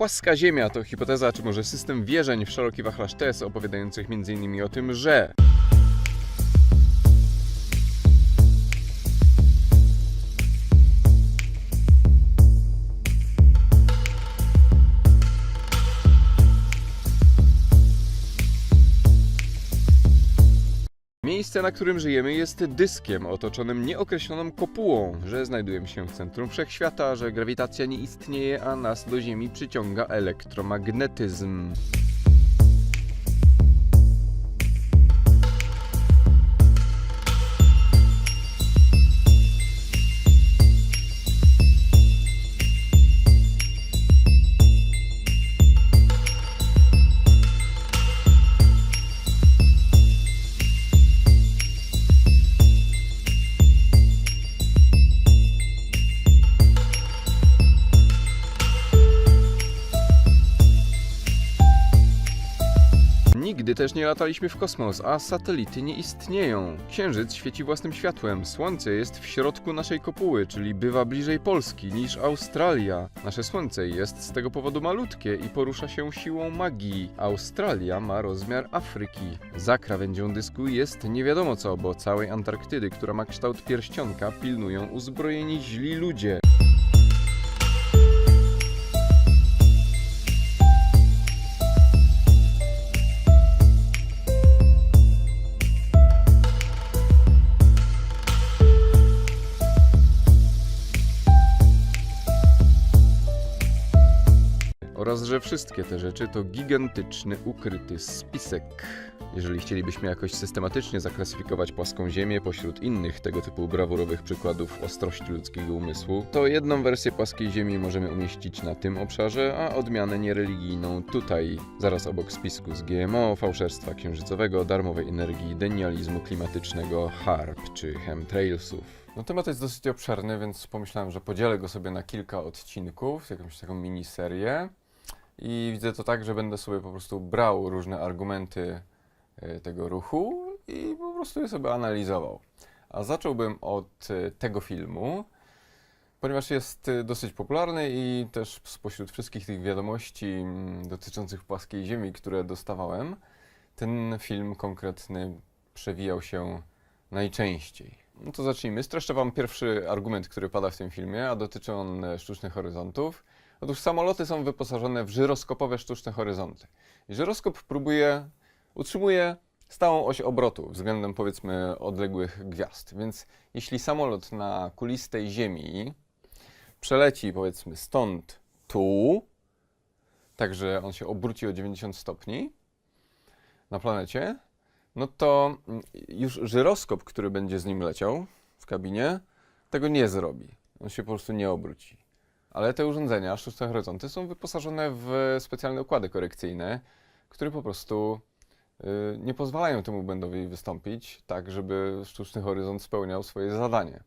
Płaska Ziemia to hipoteza, czy może system wierzeń w szeroki wachlarz tez opowiadających m.in. o tym, że Miejsce, na którym żyjemy, jest dyskiem otoczonym nieokreśloną kopułą, że znajdujemy się w centrum wszechświata, że grawitacja nie istnieje, a nas do Ziemi przyciąga elektromagnetyzm. Nigdy też nie lataliśmy w kosmos, a satelity nie istnieją. Księżyc świeci własnym światłem, Słońce jest w środku naszej kopuły, czyli bywa bliżej Polski niż Australia. Nasze Słońce jest z tego powodu malutkie i porusza się siłą magii. Australia ma rozmiar Afryki. Za krawędzią dysku jest nie wiadomo co, bo całej Antarktydy, która ma kształt pierścionka, pilnują uzbrojeni źli ludzie. Że wszystkie te rzeczy to gigantyczny, ukryty spisek. Jeżeli chcielibyśmy jakoś systematycznie zaklasyfikować płaską Ziemię pośród innych tego typu brawurowych przykładów ostrości ludzkiego umysłu, to jedną wersję płaskiej Ziemi możemy umieścić na tym obszarze, a odmianę niereligijną tutaj, zaraz obok spisku z GMO, fałszerstwa księżycowego, darmowej energii, denializmu klimatycznego, HARP czy chemtrailsów. No temat jest dosyć obszerny, więc pomyślałem, że podzielę go sobie na kilka odcinków, jakąś taką miniserię. I widzę to tak, że będę sobie po prostu brał różne argumenty e, tego ruchu i po prostu je sobie analizował. A zacząłbym od e, tego filmu, ponieważ jest e, dosyć popularny i też spośród wszystkich tych wiadomości mm, dotyczących płaskiej Ziemi, które dostawałem, ten film konkretny przewijał się najczęściej. No to zacznijmy. Streszczę Wam pierwszy argument, który pada w tym filmie, a dotyczy on sztucznych horyzontów. Otóż samoloty są wyposażone w żyroskopowe sztuczne horyzonty. Żyroskop próbuje, utrzymuje stałą oś obrotu względem powiedzmy odległych gwiazd. Więc jeśli samolot na kulistej Ziemi przeleci powiedzmy stąd tu, także on się obróci o 90 stopni na planecie, no to już żyroskop, który będzie z nim leciał w kabinie, tego nie zrobi. On się po prostu nie obróci. Ale te urządzenia, sztuczne horyzonty, są wyposażone w specjalne układy korekcyjne, które po prostu y, nie pozwalają temu błędowi wystąpić, tak żeby sztuczny horyzont spełniał swoje zadanie.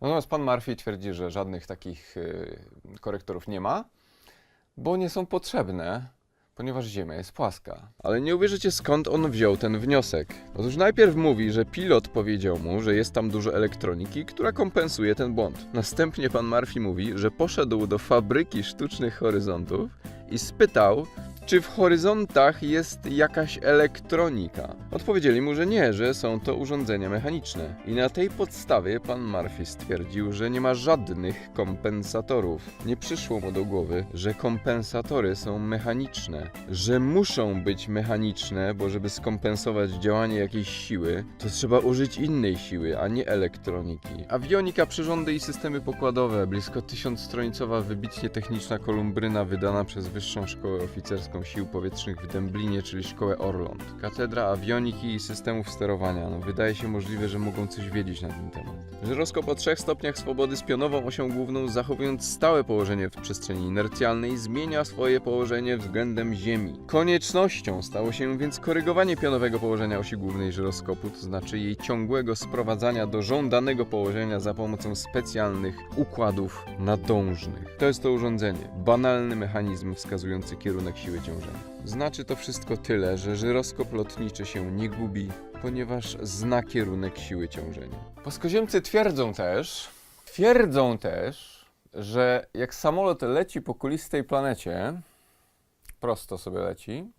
Natomiast pan Murphy twierdzi, że żadnych takich y, korektorów nie ma, bo nie są potrzebne, ponieważ Ziemia jest płaska. Ale nie uwierzycie skąd on wziął ten wniosek. Otóż najpierw mówi, że pilot powiedział mu, że jest tam dużo elektroniki, która kompensuje ten błąd. Następnie pan Murphy mówi, że poszedł do fabryki sztucznych horyzontów i spytał, czy w horyzontach jest jakaś elektronika. Odpowiedzieli mu, że nie, że są to urządzenia mechaniczne. I na tej podstawie pan Murphy stwierdził, że nie ma żadnych kompensatorów. Nie przyszło mu do głowy, że kompensatory są mechaniczne, że muszą być mechaniczne, bo żeby skompensować działanie jakiejś siły, to trzeba użyć innej siły, a nie elektroniki. Awionika, przyrządy i systemy pokładowe, blisko tysiącstronicowa wybitnie techniczna kolumbryna wydana przez Wyższą Szkołę Oficerską Sił Powietrznych w Dęblinie, czyli Szkołę Orląt. Katedra awioniki i systemów sterowania. No, wydaje się możliwe, że mogą coś wiedzieć na ten temat. Żyroskop o trzech stopniach swobody z pionową osią główną, zachowując stałe położenie w przestrzeni inercjalnej, zmienia swoje położenie względem Ziemi. Koniecznością stało się więc korygowanie pionowego położenia osi głównej żyroskopu, to znaczy jej ciągłego sprowadzania do żądanego położenia za pomocą specjalnych układów nadążnych. To jest to urządzenie, banalny mechanizm wskazujący kierunek siły ciążenia. Znaczy to wszystko tyle, że żyroskop lotniczy się nie gubi, ponieważ zna kierunek siły ciążenia. Płaskoziemcy twierdzą też, twierdzą też, że jak samolot leci po kulistej planecie, prosto sobie leci,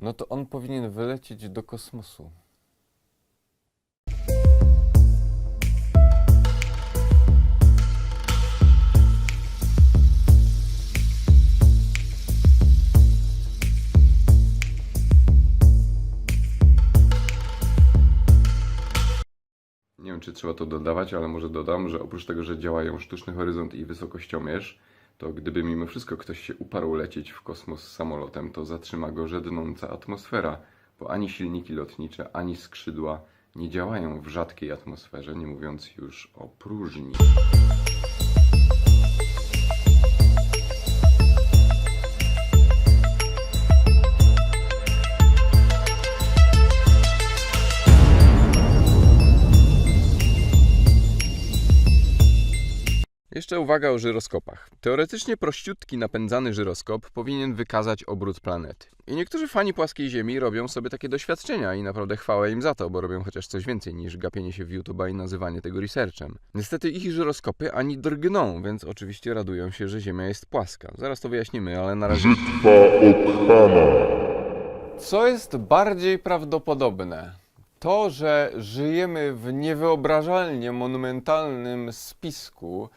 no to on powinien wylecieć do kosmosu. Czy trzeba to dodawać, ale może dodam, że oprócz tego, że działają sztuczny horyzont i wysokościomierz, to gdyby mimo wszystko ktoś się uparł lecieć w kosmos samolotem, to zatrzyma go żednąca atmosfera, bo ani silniki lotnicze, ani skrzydła nie działają w rzadkiej atmosferze, nie mówiąc już o próżni. Jeszcze uwaga o żyroskopach. Teoretycznie prościutki napędzany żyroskop powinien wykazać obrót planety. I niektórzy fani płaskiej Ziemi robią sobie takie doświadczenia i naprawdę chwała im za to, bo robią chociaż coś więcej niż gapienie się w YouTube'a i nazywanie tego researchem. Niestety ich żyroskopy ani drgną, więc oczywiście radują się, że Ziemia jest płaska. Zaraz to wyjaśnimy, ale na razie... Co jest bardziej prawdopodobne? To, że żyjemy w niewyobrażalnie monumentalnym spisku,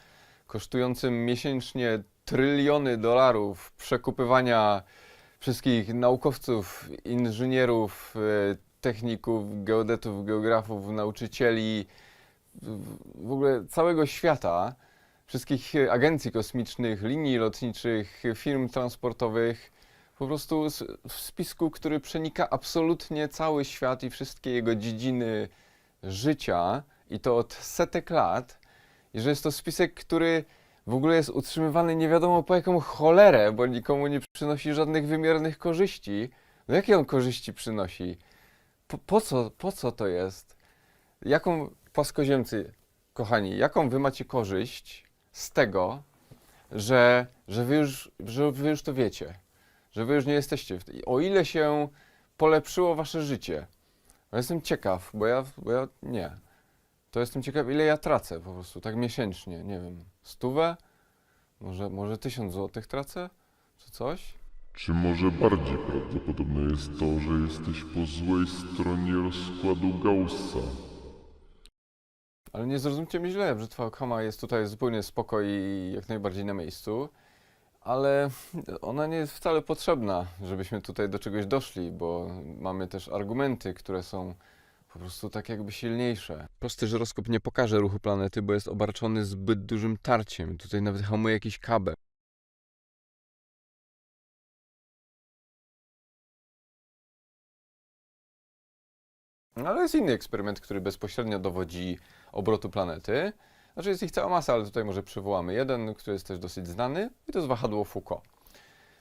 kosztującym miesięcznie tryliony dolarów przekupywania wszystkich naukowców, inżynierów, e, techników, geodetów, geografów, nauczycieli, w- ogóle całego świata, wszystkich agencji kosmicznych, linii lotniczych, firm transportowych, po prostu w spisku, który przenika absolutnie cały świat i wszystkie jego dziedziny życia, i to od setek lat, i że jest to spisek, który w ogóle jest utrzymywany nie wiadomo po jaką cholerę, bo nikomu nie przynosi żadnych wymiernych korzyści. No jakie on korzyści przynosi? Po, po, co, po co to jest? Jaką, płaskoziemcy, kochani, jaką wy macie korzyść z tego, że, że, wy, już, że wy już to wiecie? Że wy już nie jesteście. O ile się polepszyło wasze życie? Ja jestem ciekaw, bo ja, bo ja nie. To jestem ciekaw, ile ja tracę po prostu, tak miesięcznie, nie wiem, stówę? Może, może tysiąc złotych tracę? Czy coś? Czy może bardziej prawdopodobne jest to, że jesteś po złej stronie rozkładu Gaussa? Ale nie zrozumcie mnie źle, brzytwa Okama jest tutaj zupełnie spoko i jak najbardziej na miejscu, ale ona nie jest wcale potrzebna, żebyśmy tutaj do czegoś doszli, bo mamy też argumenty, które są po prostu tak jakby silniejsze. Prosty żyroskop nie pokaże ruchu planety, bo jest obarczony zbyt dużym tarciem. Tutaj nawet hamuje jakiś kabel. No, Ale jest inny eksperyment, który bezpośrednio dowodzi obrotu planety. Znaczy jest ich cała masa, ale tutaj może przywołamy jeden, który jest też dosyć znany i to jest wahadło Foucault.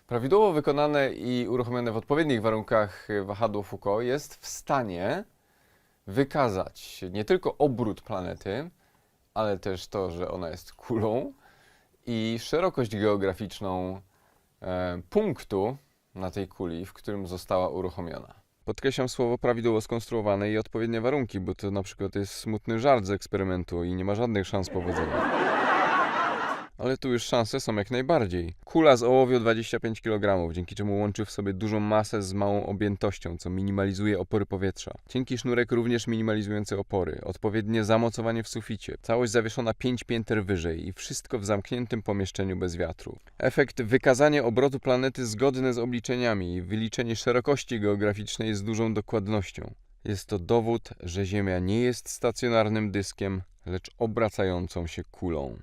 Prawidłowo wykonane i uruchomione w odpowiednich warunkach wahadło Foucault jest w stanie wykazać nie tylko obrót planety, ale też to, że ona jest kulą i szerokość geograficzną e, punktu na tej kuli, w którym została uruchomiona. Podkreślam słowo prawidłowo skonstruowane i odpowiednie warunki, bo to na przykład jest smutny żart z eksperymentu i nie ma żadnych szans powodzenia. Ale tu już szanse są jak najbardziej. Kula z ołowiu 25 kg, dzięki czemu łączy w sobie dużą masę z małą objętością, co minimalizuje opory powietrza. Cienki sznurek również minimalizujący opory, odpowiednie zamocowanie w suficie, całość zawieszona 5 pięter wyżej i wszystko w zamkniętym pomieszczeniu bez wiatru. Efekt wykazanie obrotu planety zgodne z obliczeniami i wyliczenie szerokości geograficznej z dużą dokładnością. Jest to dowód, że Ziemia nie jest stacjonarnym dyskiem, lecz obracającą się kulą.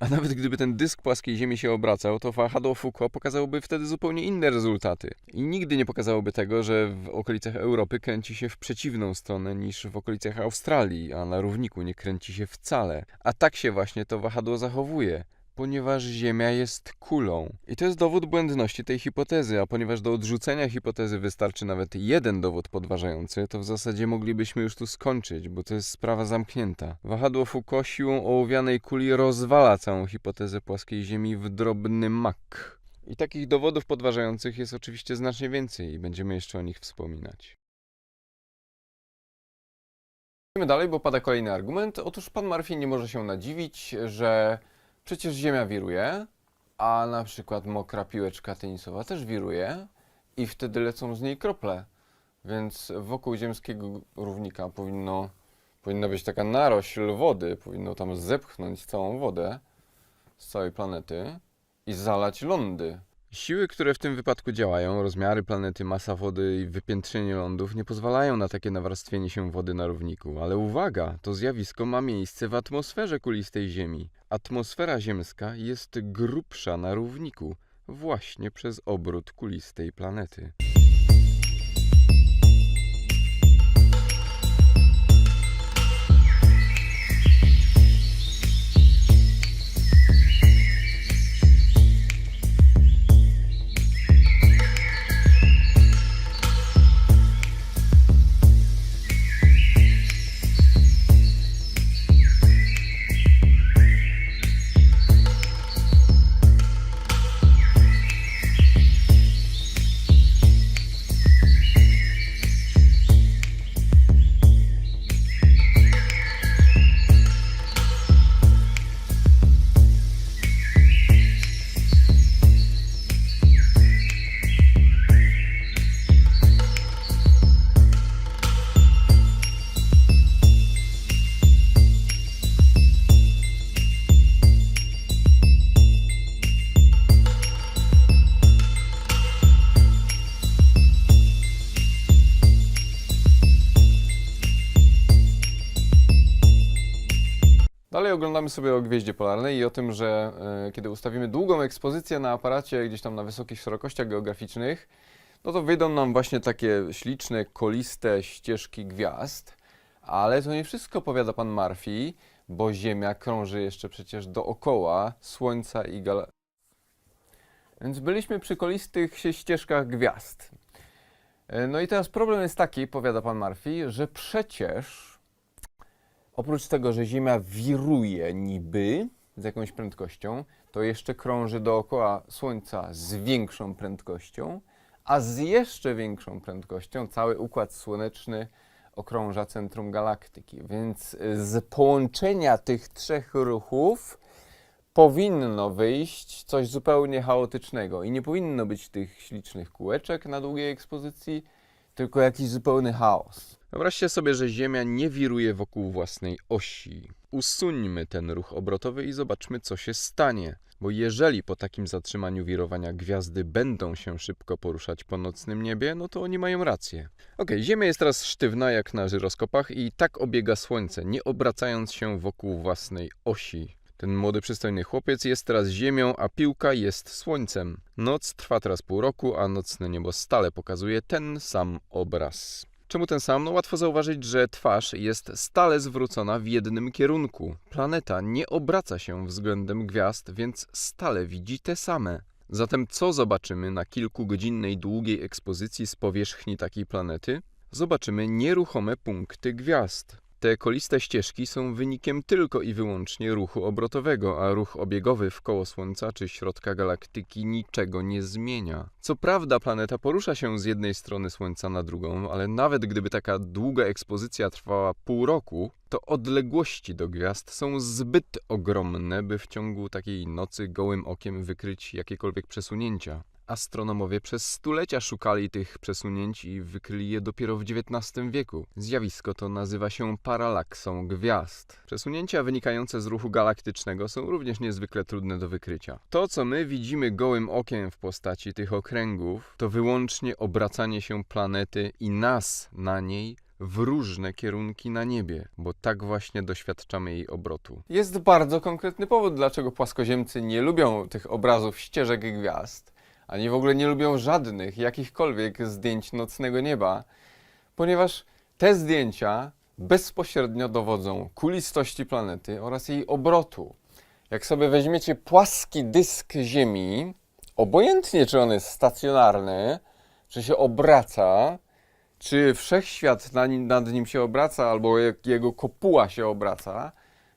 A nawet gdyby ten dysk płaskiej Ziemi się obracał, to wahadło Foucault pokazałoby wtedy zupełnie inne rezultaty. I nigdy nie pokazałoby tego, że w okolicach Europy kręci się w przeciwną stronę niż w okolicach Australii, a na równiku nie kręci się wcale. A tak się właśnie to wahadło zachowuje. Ponieważ Ziemia jest kulą. I to jest dowód błędności tej hipotezy, a ponieważ do odrzucenia hipotezy wystarczy nawet jeden dowód podważający, to w zasadzie moglibyśmy już tu skończyć, bo to jest sprawa zamknięta. Wahadło Foucault siłą ołowianej kuli rozwala całą hipotezę płaskiej Ziemi w drobny mak. I takich dowodów podważających jest oczywiście znacznie więcej i będziemy jeszcze o nich wspominać. Idziemy dalej, bo pada kolejny argument. Otóż pan Murphy nie może się nadziwić, że przecież Ziemia wiruje, a na przykład mokra piłeczka tenisowa też wiruje i wtedy lecą z niej krople. Więc wokół ziemskiego równika powinno, powinna być taka narośl wody, powinno tam zepchnąć całą wodę z całej planety i zalać lądy. Siły, które w tym wypadku działają, rozmiary planety, masa wody i wypiętrzenie lądów nie pozwalają na takie nawarstwienie się wody na równiku. Ale uwaga, to zjawisko ma miejsce w atmosferze kulistej Ziemi. Atmosfera ziemska jest grubsza na równiku właśnie przez obrót kulistej planety. Oglądamy sobie o gwieździe polarnej i o tym, że e, kiedy ustawimy długą ekspozycję na aparacie gdzieś tam na wysokich szerokościach geograficznych, no to wyjdą nam właśnie takie śliczne, koliste ścieżki gwiazd. Ale to nie wszystko, powiada pan Murphy, bo Ziemia krąży jeszcze przecież dookoła Słońca i gal... Więc byliśmy przy kolistych się ścieżkach gwiazd. E, No i teraz problem jest taki, powiada pan Murphy, że przecież Oprócz tego, że Ziemia wiruje niby z jakąś prędkością, to jeszcze krąży dookoła Słońca z większą prędkością, a z jeszcze większą prędkością cały układ słoneczny okrąża centrum galaktyki. Więc y, z połączenia tych trzech ruchów powinno wyjść coś zupełnie chaotycznego i nie powinno być tych ślicznych kółeczek na długiej ekspozycji, tylko jakiś zupełny chaos. Wyobraźcie sobie, że Ziemia nie wiruje wokół własnej osi. Usuńmy ten ruch obrotowy i zobaczmy, co się stanie. Bo jeżeli po takim zatrzymaniu wirowania gwiazdy będą się szybko poruszać po nocnym niebie, no to oni mają rację. Okej, Ziemia jest teraz sztywna jak na żyroskopach i tak obiega Słońce, nie obracając się wokół własnej osi. Ten młody, przystojny chłopiec jest teraz Ziemią, a piłka jest Słońcem. Noc trwa teraz pół roku, a nocne niebo stale pokazuje ten sam obraz. Czemu ten sam? No łatwo zauważyć, że twarz jest stale zwrócona w jednym kierunku. Planeta nie obraca się względem gwiazd, więc stale widzi te same. Zatem co zobaczymy na kilkugodzinnej długiej ekspozycji z powierzchni takiej planety? Zobaczymy nieruchome punkty gwiazd. Te koliste ścieżki są wynikiem tylko i wyłącznie ruchu obrotowego, a ruch obiegowy wkoło Słońca czy środka galaktyki niczego nie zmienia. Co prawda, planeta porusza się z jednej strony Słońca na drugą, ale nawet gdyby taka długa ekspozycja trwała pół roku, to odległości do gwiazd są zbyt ogromne, by w ciągu takiej nocy gołym okiem wykryć jakiekolwiek przesunięcia. Astronomowie przez stulecia szukali tych przesunięć i wykryli je dopiero w XIX wieku. Zjawisko to nazywa się paralaksą gwiazd. Przesunięcia wynikające z ruchu galaktycznego są również niezwykle trudne do wykrycia. To, co my widzimy gołym okiem w postaci tych okręgów, to wyłącznie obracanie się planety i nas na niej w różne kierunki na niebie, bo tak właśnie doświadczamy jej obrotu. Jest bardzo konkretny powód, dlaczego płaskoziemcy nie lubią tych obrazów ścieżek gwiazd, ani w ogóle nie lubią żadnych, jakichkolwiek zdjęć nocnego nieba, ponieważ te zdjęcia bezpośrednio dowodzą kulistości planety oraz jej obrotu. Jak sobie weźmiecie płaski dysk Ziemi, obojętnie czy on jest stacjonarny, czy się obraca, czy wszechświat nad nim się obraca, albo jego kopuła się obraca,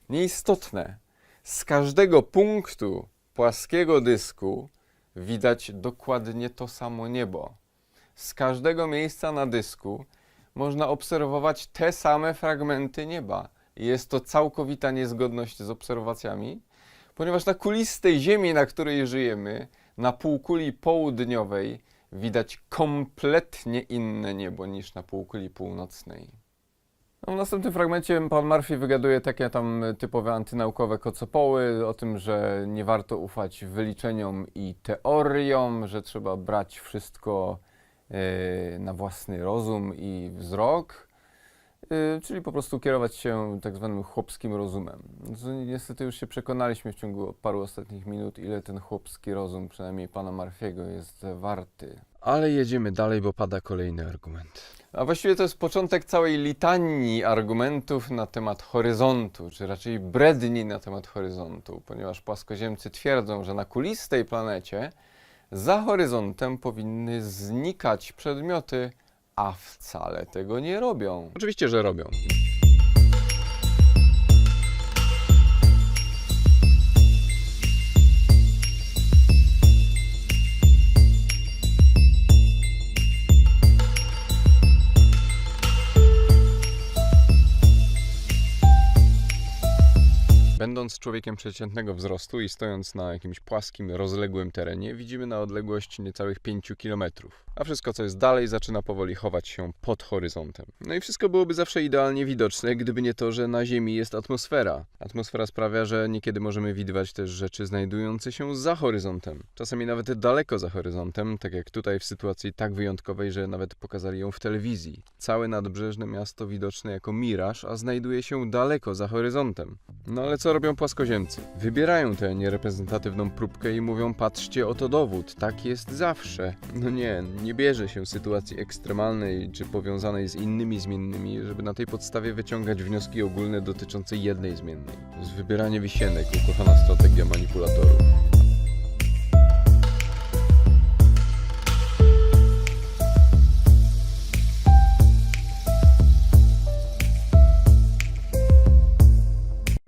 nieistotne. Z każdego punktu płaskiego dysku widać dokładnie to samo niebo. Z każdego miejsca na dysku można obserwować te same fragmenty nieba. Jest to całkowita niezgodność z obserwacjami, Ponieważ na kulistej ziemi, na której żyjemy, na półkuli południowej, widać kompletnie inne niebo niż na półkuli północnej. No, w następnym fragmencie pan Murphy wygaduje takie tam typowe antynaukowe kocopoły o tym, że nie warto ufać wyliczeniom i teoriom, że trzeba brać wszystko e, na własny rozum i wzrok, e, czyli po prostu kierować się tak zwanym chłopskim rozumem. Niestety już się przekonaliśmy w ciągu paru ostatnich minut, ile ten chłopski rozum, przynajmniej pana Murphy'ego, jest warty. Ale jedziemy dalej, bo pada kolejny argument. A właściwie to jest początek całej litanii argumentów na temat horyzontu, czy raczej bredni na temat horyzontu, ponieważ płaskoziemcy twierdzą, że na kulistej planecie za horyzontem powinny znikać przedmioty, a wcale tego nie robią. Oczywiście, że robią. Będąc człowiekiem przeciętnego wzrostu i stojąc na jakimś płaskim, rozległym terenie, widzimy na odległość niecałych 5 km. A wszystko, co jest dalej, zaczyna powoli chować się pod horyzontem. No i wszystko byłoby zawsze idealnie widoczne, gdyby nie to, że na Ziemi jest atmosfera. Atmosfera sprawia, że niekiedy możemy widywać też rzeczy znajdujące się za horyzontem. Czasami nawet daleko za horyzontem, tak jak tutaj w sytuacji tak wyjątkowej, że nawet pokazali ją w telewizji. Całe nadbrzeżne miasto widoczne jako miraż, a znajduje się daleko za horyzontem. No ale co robią płaskoziemcy? Wybierają tę niereprezentatywną próbkę i mówią: Patrzcie, oto dowód, tak jest zawsze. No nie, nie bierze się sytuacji ekstremalnej czy powiązanej z innymi zmiennymi, żeby na tej podstawie wyciągać wnioski ogólne dotyczące jednej zmiennej. To jest wybieranie wisienek, ukochana strategia manipulatorów.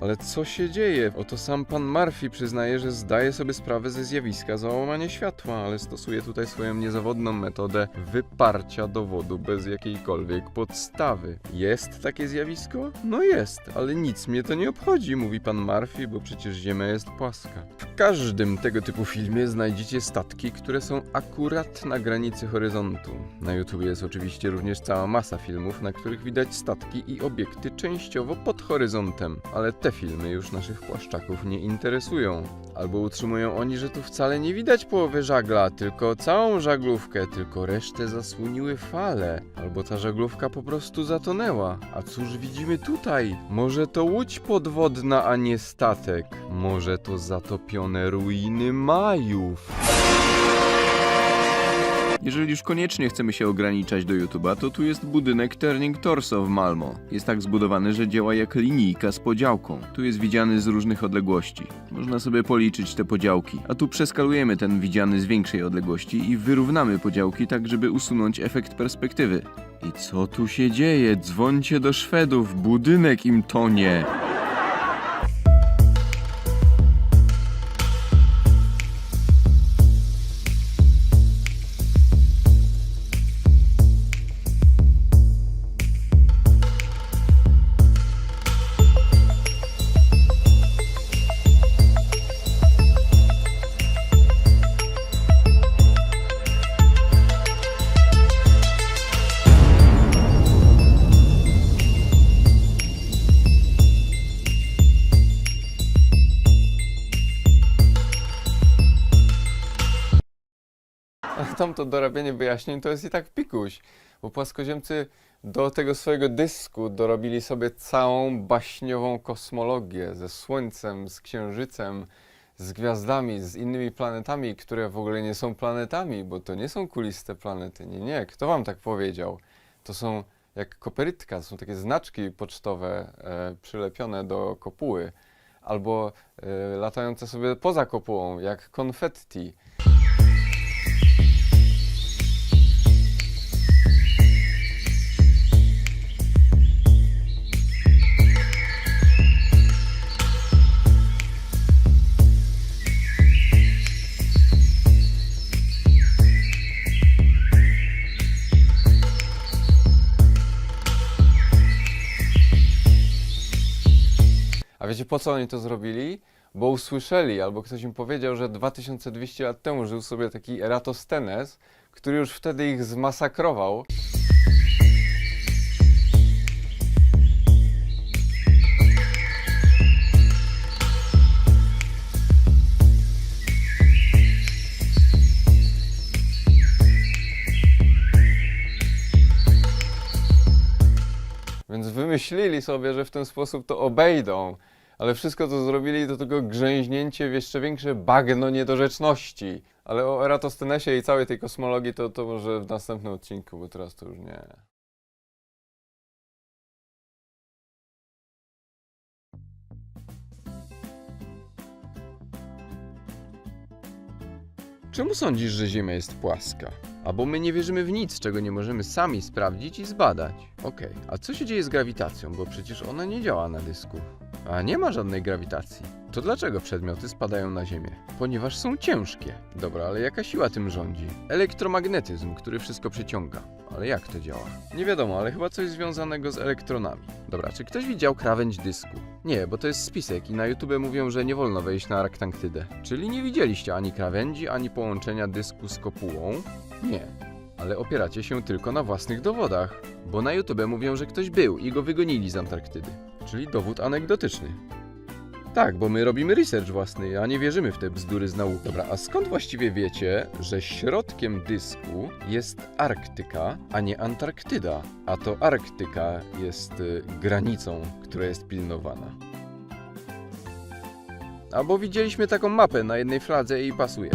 Ale co się dzieje? Oto sam pan Murphy przyznaje, że zdaje sobie sprawę ze zjawiska załamania światła, ale stosuje tutaj swoją niezawodną metodę wyparcia dowodu bez jakiejkolwiek podstawy. Jest takie zjawisko? No jest, ale nic mnie to nie obchodzi, mówi pan Murphy, bo przecież Ziemia jest płaska. W każdym tego typu filmie znajdziecie statki, które są akurat na granicy horyzontu. Na YouTube jest oczywiście również cała masa filmów, na których widać statki i obiekty częściowo pod horyzontem, ale te filmy już naszych płaszczaków nie interesują. Albo utrzymują oni, że tu wcale nie widać połowy żagla, tylko całą żaglówkę, tylko resztę zasłoniły fale. Albo ta żaglówka po prostu zatonęła. A cóż widzimy tutaj? Może to łódź podwodna, a nie statek. Może to zatopione ruiny Majów. Jeżeli już koniecznie chcemy się ograniczać do YouTube'a, to tu jest budynek Turning Torso w Malmo. Jest tak zbudowany, że działa jak linijka z podziałką. Tu jest widziany z różnych odległości. Można sobie policzyć te podziałki. A tu przeskalujemy ten widziany z większej odległości i wyrównamy podziałki tak, żeby usunąć efekt perspektywy. I co tu się dzieje? Dzwońcie do Szwedów, budynek im tonie. Dorabianie wyjaśnień to jest i tak pikuś, bo płaskoziemcy do tego swojego dysku dorobili sobie całą baśniową kosmologię ze Słońcem, z Księżycem, z gwiazdami, z innymi planetami, które w ogóle nie są planetami, bo to nie są kuliste planety. Nie, nie. Kto wam tak powiedział? To są jak koperytka, to są takie znaczki pocztowe e, przylepione do kopuły, albo e, latające sobie poza kopułą, jak konfetti. Po co oni to zrobili? bo usłyszeli albo ktoś im powiedział, że 2200 lat temu żył sobie taki Eratosthenes, który już wtedy ich zmasakrował. Więc wymyślili sobie, że w ten sposób to obejdą. Ale wszystko, co zrobili, to tylko grzęźnięcie w jeszcze większe bagno niedorzeczności. Ale o Eratosthenesie i całej tej kosmologii to, to może w następnym odcinku, bo teraz to już nie. Czemu sądzisz, że Ziemia jest płaska? Albo my nie wierzymy w nic, czego nie możemy sami sprawdzić i zbadać. Okej, a co się dzieje z grawitacją? Bo przecież ona nie działa na dysku. A nie ma żadnej grawitacji. To dlaczego przedmioty spadają na Ziemię? Ponieważ są ciężkie. Dobra, ale jaka siła tym rządzi? Elektromagnetyzm, który wszystko przyciąga. Ale jak to działa? Nie wiadomo, ale chyba coś związanego z elektronami. Dobra, czy ktoś widział krawędź dysku? Nie, bo to jest spisek i na YouTube mówią, że nie wolno wejść na Arktantydę. Czyli nie widzieliście ani krawędzi, ani połączenia dysku z kopułą? Nie. Ale opieracie się tylko na własnych dowodach, bo na YouTube mówią, że ktoś był i go wygonili z Antarktydy. Czyli dowód anegdotyczny. Tak, bo my robimy research własny, a nie wierzymy w te bzdury z nauki. Dobra, a skąd właściwie wiecie, że środkiem dysku jest Arktyka, a nie Antarktyda? A to Arktyka jest y, granicą, która jest pilnowana. Albo widzieliśmy taką mapę na jednej fladze i pasuje.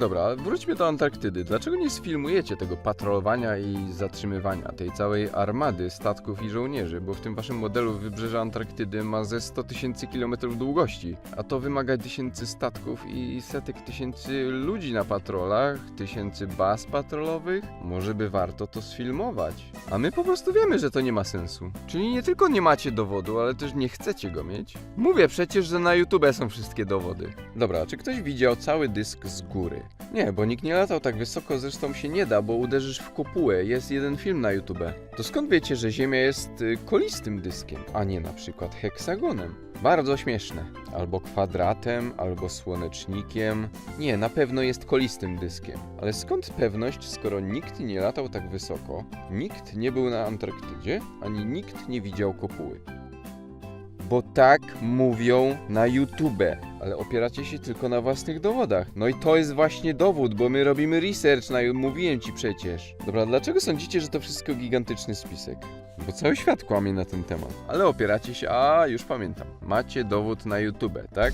Dobra, wróćmy do Antarktydy. Dlaczego nie sfilmujecie tego patrolowania i zatrzymywania tej całej armady statków i żołnierzy? Bo w tym waszym modelu wybrzeże Antarktydy ma ze 100 tysięcy kilometrów długości, a to wymaga tysięcy statków i setek tysięcy ludzi na patrolach, tysięcy baz patrolowych. Może by warto to sfilmować. A my po prostu wiemy, że to nie ma sensu. Czyli nie tylko nie macie dowodu, ale też nie chcecie go mieć. Mówię przecież, że na YouTube są wszystkie dowody. Dobra, czy ktoś widział cały dysk z góry? Nie, bo nikt nie latał tak wysoko, zresztą się nie da, bo uderzysz w kopułę. Jest jeden film na YouTube. To skąd wiecie, że Ziemia jest y, kolistym dyskiem, a nie na przykład heksagonem? Bardzo śmieszne. Albo kwadratem, albo słonecznikiem. Nie, na pewno jest kolistym dyskiem. Ale skąd pewność, skoro nikt nie latał tak wysoko, nikt nie był na Antarktydzie, ani nikt nie widział kopuły? Bo tak mówią na YouTube, ale opieracie się tylko na własnych dowodach. No i to jest właśnie dowód, bo my robimy research na mówiłem ci przecież. Dobra, dlaczego sądzicie, że to wszystko gigantyczny spisek? Bo cały świat kłamie na ten temat. Ale opieracie się, a już pamiętam. Macie dowód na YouTube, tak?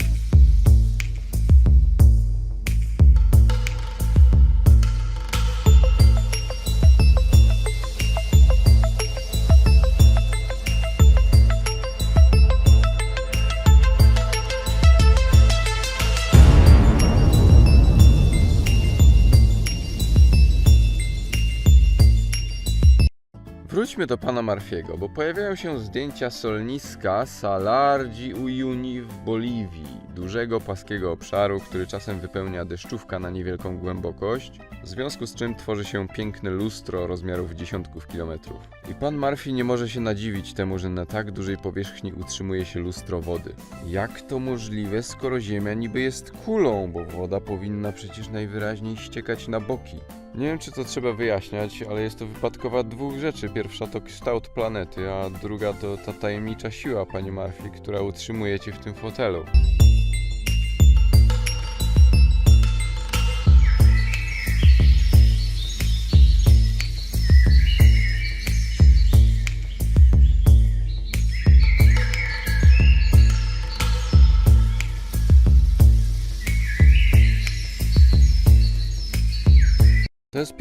Wróćmy do pana Marfiego, bo pojawiają się zdjęcia solniska Salardzi Uyuni w Boliwii, dużego płaskiego obszaru, który czasem wypełnia deszczówka na niewielką głębokość, w związku z czym tworzy się piękne lustro rozmiarów dziesiątków kilometrów. I pan Murphy nie może się nadziwić temu, że na tak dużej powierzchni utrzymuje się lustro wody. Jak to możliwe, skoro Ziemia niby jest kulą, bo woda powinna przecież najwyraźniej ściekać na boki? Nie wiem, czy to trzeba wyjaśniać, ale jest to wypadkowa dwóch rzeczy. Pierwsza to kształt planety, a druga to ta tajemnicza siła, pani Murphy, która utrzymuje cię w tym fotelu.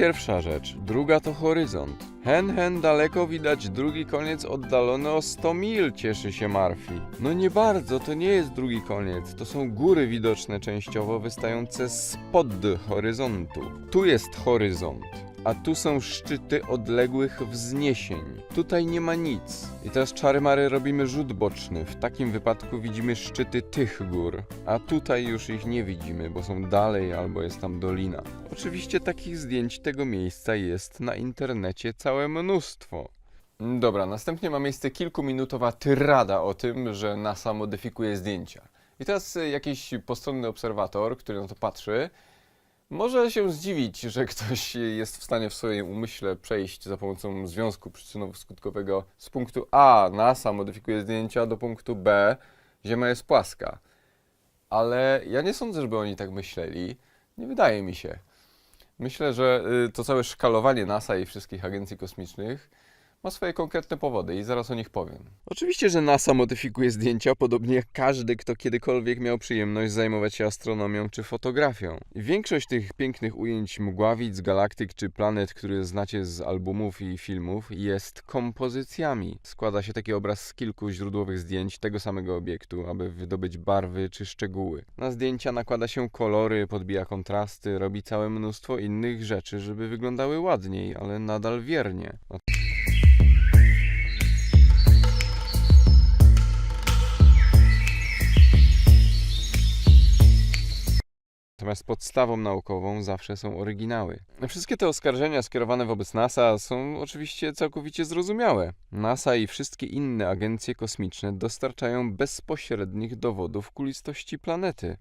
Pierwsza rzecz. Druga to horyzont. Hen, hen, daleko widać drugi koniec oddalony o 100 mil, cieszy się Murphy. No nie bardzo, to nie jest drugi koniec. To są góry widoczne częściowo wystające spod horyzontu. Tu jest horyzont. A tu są szczyty odległych wzniesień. Tutaj nie ma nic. I teraz czary mary robimy rzut boczny. W takim wypadku widzimy szczyty tych gór. A tutaj już ich nie widzimy, bo są dalej albo jest tam dolina. Oczywiście takich zdjęć tego miejsca jest na internecie całe mnóstwo. Dobra, następnie ma miejsce kilkuminutowa tyrada o tym, że NASA modyfikuje zdjęcia. I teraz y, jakiś postronny obserwator, który na to patrzy, może się zdziwić, że ktoś jest w stanie w swoim umyśle przejść za pomocą związku przyczynowo-skutkowego z punktu A, NASA modyfikuje zdjęcia, do punktu B, Ziemia jest płaska. Ale ja nie sądzę, żeby oni tak myśleli. Nie wydaje mi się. Myślę, że y, to całe szkalowanie NASA i wszystkich agencji kosmicznych ma swoje konkretne powody i zaraz o nich powiem. Oczywiście, że NASA modyfikuje zdjęcia, podobnie jak każdy, kto kiedykolwiek miał przyjemność zajmować się astronomią czy fotografią. Większość tych pięknych ujęć mgławic, galaktyk czy planet, które znacie z albumów i filmów, jest kompozycjami. Składa się taki obraz z kilku źródłowych zdjęć tego samego obiektu, aby wydobyć barwy czy szczegóły. Na zdjęcia nakłada się kolory, podbija kontrasty, robi całe mnóstwo innych rzeczy, żeby wyglądały ładniej, ale nadal wiernie. Natomiast podstawą naukową zawsze są oryginały. Wszystkie te oskarżenia skierowane wobec NASA są oczywiście całkowicie zrozumiałe. NASA i wszystkie inne agencje kosmiczne dostarczają bezpośrednich dowodów kulistości planety.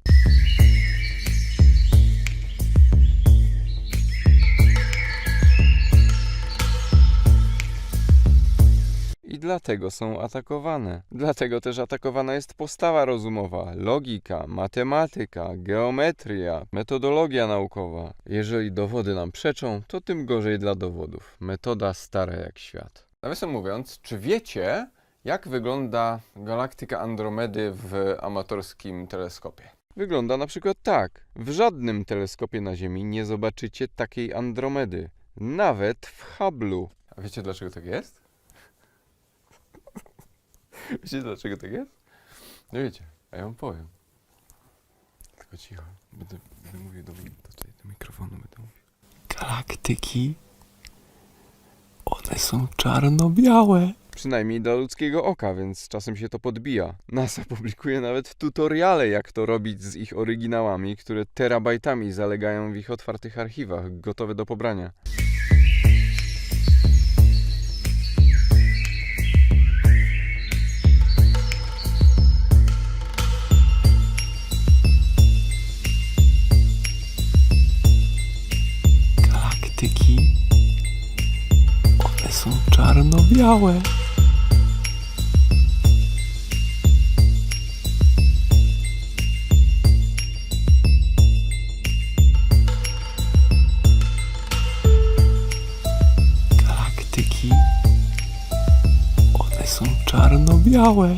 Dlatego są atakowane. Dlatego też atakowana jest postawa rozumowa, logika, matematyka, geometria, metodologia naukowa. Jeżeli dowody nam przeczą, to tym gorzej dla dowodów. Metoda stara jak świat. Nawiasem mówiąc, czy wiecie, jak wygląda galaktyka Andromedy w amatorskim teleskopie? Wygląda na przykład tak. W żadnym teleskopie na Ziemi nie zobaczycie takiej Andromedy. Nawet w Hubble'u. A wiecie dlaczego tak jest? Wiecie dlaczego tak jest? No wiecie, a ja wam powiem. Tylko cicho, będę, będę mówił do, do, tutaj, do mikrofonu. Będę mówił. Galaktyki. One są czarno-białe. Przynajmniej dla ludzkiego oka, więc czasem się to podbija. NASA publikuje nawet tutoriale, jak to robić z ich oryginałami, które terabajtami zalegają w ich otwartych archiwach, gotowe do pobrania. Czarno-białe. Galaktyki. One są czarno-białe.